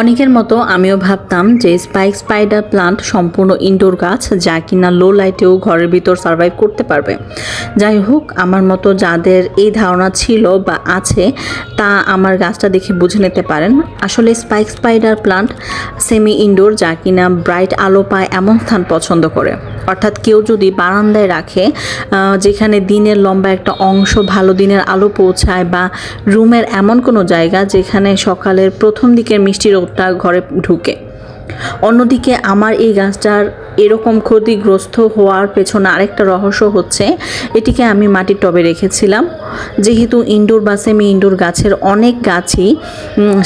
অনেকের মতো আমিও ভাবতাম যে স্পাইক স্পাইডার প্লান্ট সম্পূর্ণ ইনডোর গাছ যা কিনা লো লাইটেও ঘরের ভিতর সার্ভাইভ করতে পারবে। যাই হোক, আমার মতো যাদের এই ধারণা ছিল বা আছে, তা আমার গাছটা দেখে বুঝে নিতে পারেন। আসলে spike spider plant semi indoor যা কিনা ব্রাইট আলো পায় এমন স্থান পছন্দ করে। অর্থাৎ কেউ যদি বারান্দায় রাখে যেখানে দিনের লম্বা একটা অংশ ভালো দিনের আলো পৌঁছায় বা রুমের এমন কোনো জায়গা যেখানে সকালের প্রথম দিকের মিষ্টি রোদটা ঘরে ঢুকে। অন্যদিকে আমার এই গাছটার এরকম ক্ষতিগ্রস্ত হওয়ার পেছনে আরেকটা রহস্য হচ্ছে, এটিকে আমি মাটির টবে রেখেছিলাম। যেহেতু ইনডোর বা সেমি ইনডোর গাছের অনেক গাছই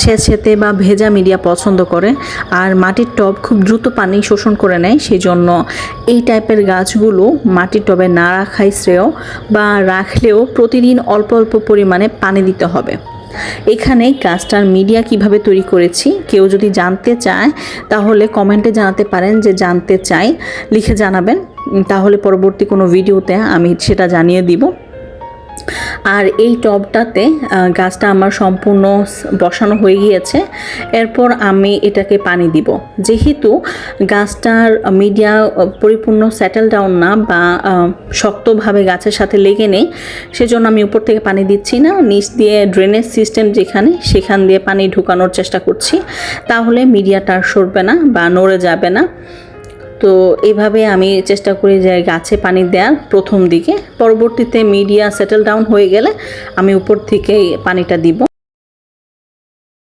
স্যাঁতস্যাঁতে বা ভেজা মিডিয়া পছন্দ করে আর মাটির টব খুব দ্রুত পানি শোষণ করে নেয়, সেজন্য এই টাইপের গাছগুলো মাটির টবে না রাখাই শ্রেয় বা রাখলেও প্রতিদিন অল্প অল্প পরিমাণে পানি দিতে হবে। এখানে কাজটার মিডিয়া কীভাবে তৈরি করেছি? কেউ যদি জানতে চায়, তাহলে কমেন্টে জানাতে পারেন যে জানতে চাই, লিখে জানাবেন। তাহলে পরবর্তী কোনো ভিডিওতে আমি সেটা জানিয়ে দিব। আর এই টবটাতে গাছটা আমার সম্পূর্ণ বসানো হয়ে গিয়েছে। এরপর আমি এটাকে পানি দিব। যেহেতু গাছটার মিডিয়া পরিপূর্ণ সেটেল ডাউন না বা শক্তভাবে গাছের সাথে লেগে নেই, সেজন্য আমি উপর থেকে পানি দিচ্ছি না। নিচ দিয়ে ড্রেনেজ সিস্টেম যেখানে, সেখান দিয়ে পানি ঢুকানোর চেষ্টা করছি। তাহলে মিডিয়াটা সরবে না বা নড়ে যাবে না। তো এইভাবে আমি চেষ্টা করি যে গাছে পানি দেওয়ার প্রথম দিকে। পরবর্তীতে মিডিয়া সেটেল ডাউন হয়ে গেলে আমি উপর থেকে পানিটা দিব।